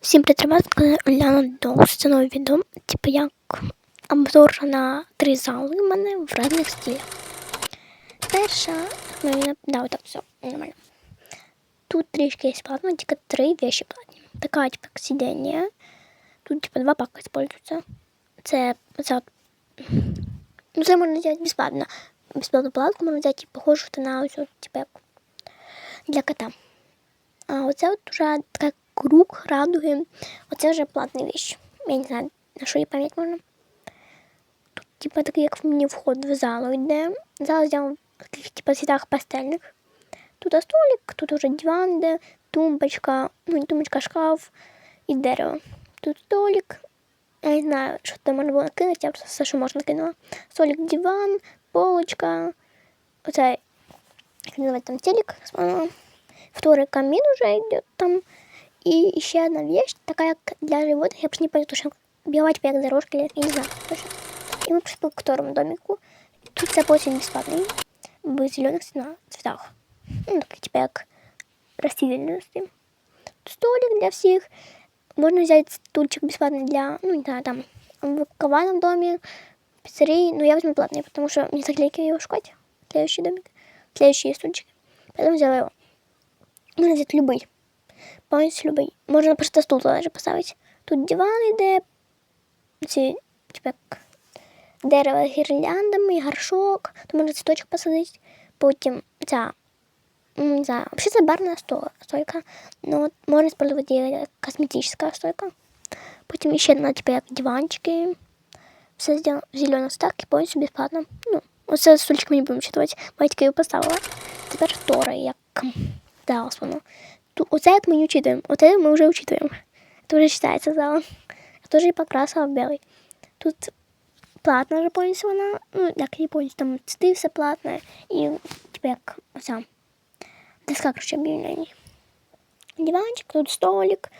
Всім привіт, мене Оляна Доус. Це нове відео. Типу як обзор на три зали в мене в різних стилях. Перша, ну, да, отак все, нормально. Тут трішки є платно, тільки три вещи платні. Така, типу, як сидіння. Тут, типу, два пака используються. Це, це, ну, це можна взяти безплатно. Безплатну платку можна взяти, похожу на ось, типу, як для кота. А оце от уже така круг радуги. Оце вже платна вещь. Я не знаю, на що її пам'ять можна. Тут, типа, такий, як мені вход в залу йде. Зал взяв в таких, типа, цвітах пастельних. Тут столик, тут уже диван, йде, тумбочка, ну не тумбочка, шкаф і дерево. Тут столик. Я не знаю, що там можна було накинути, я просто все, що можна накинула. Столик, диван, полочка. Оце, як називається там телек. Второй камин уже идет там. И еще одна вещь, такая для животных. Я просто не поняла, что белая типа как дорожка или я не знаю точно. И мы пришли к второму домику. Тут очень бесплатный. В зеленых цветах. Ну, так, типа как растительности. Столик для всех. Можно взять стульчик бесплатный для, ну, не знаю, там, в кованом доме, пиццерии. Но я возьму платный, потому что мне заклейки его шукать. Следующий домик. Следующие стульчики. Поэтому взяла его. Можна взяти любий. Повністю любий. Можна просто стул туди поставити. Тут диван йде, ці, типу, дерево гірляндами, горшок, то можна цвіточок посадити. Потім ця, не знаю, взагалі це барна стойка, но от можна її як косметична стойка. Потім ще одна, типу, як диванчики. Все зроблено в зеленому стакі, повністю безплатно. Ну, оце стульчик ми не будемо бо я його поставила. Тепер второй, як далось воно. Ту- Оце от ми не учитываем. Оце ми вже учитываем. Это уже считается залом. Я тоже и покрасила в белый. Тут платно вже повністю вона. Ну, як не повністю, там цвіти все платне. І типу як оця доска, короче, об'явлень. Диванчик, тут столик.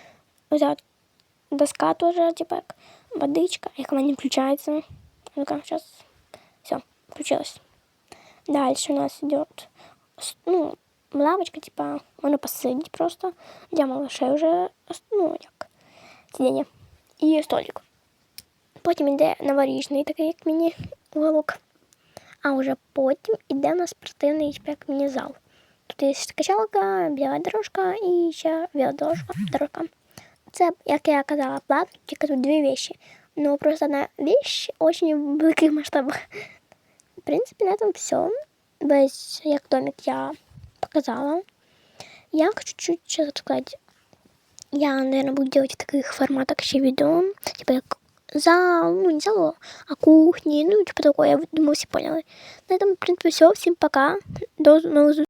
Оця от доска тоже, типа як водичка. Як вона не включается. Ну-ка, сейчас. Все, включилась. Дальше у нас идет, ну, лавочка, типа, можно посидеть просто. Для малышей уже, ну, як, сидіння. І столик. Потім йде новорічний такий, як міні-уголок. А вже потім іде у нас спортивний, як міні-зал. Тут є качалка, біла дорожка і ще біла дорожка. Це, як я казала, платно, тільки тут дві вещи. Но просто одна вещь очень в великих масштабах. В принципе, на этом все. Весь як домик я показала. Я хочу чуть сейчас рассказать. Я, наверное, буду делать в таких форматах еще видео. Типа как зал, ну не зал, а кухни, ну типа такое. Я думаю, все поняли. На этом, в принципе, все. Всем пока. До новых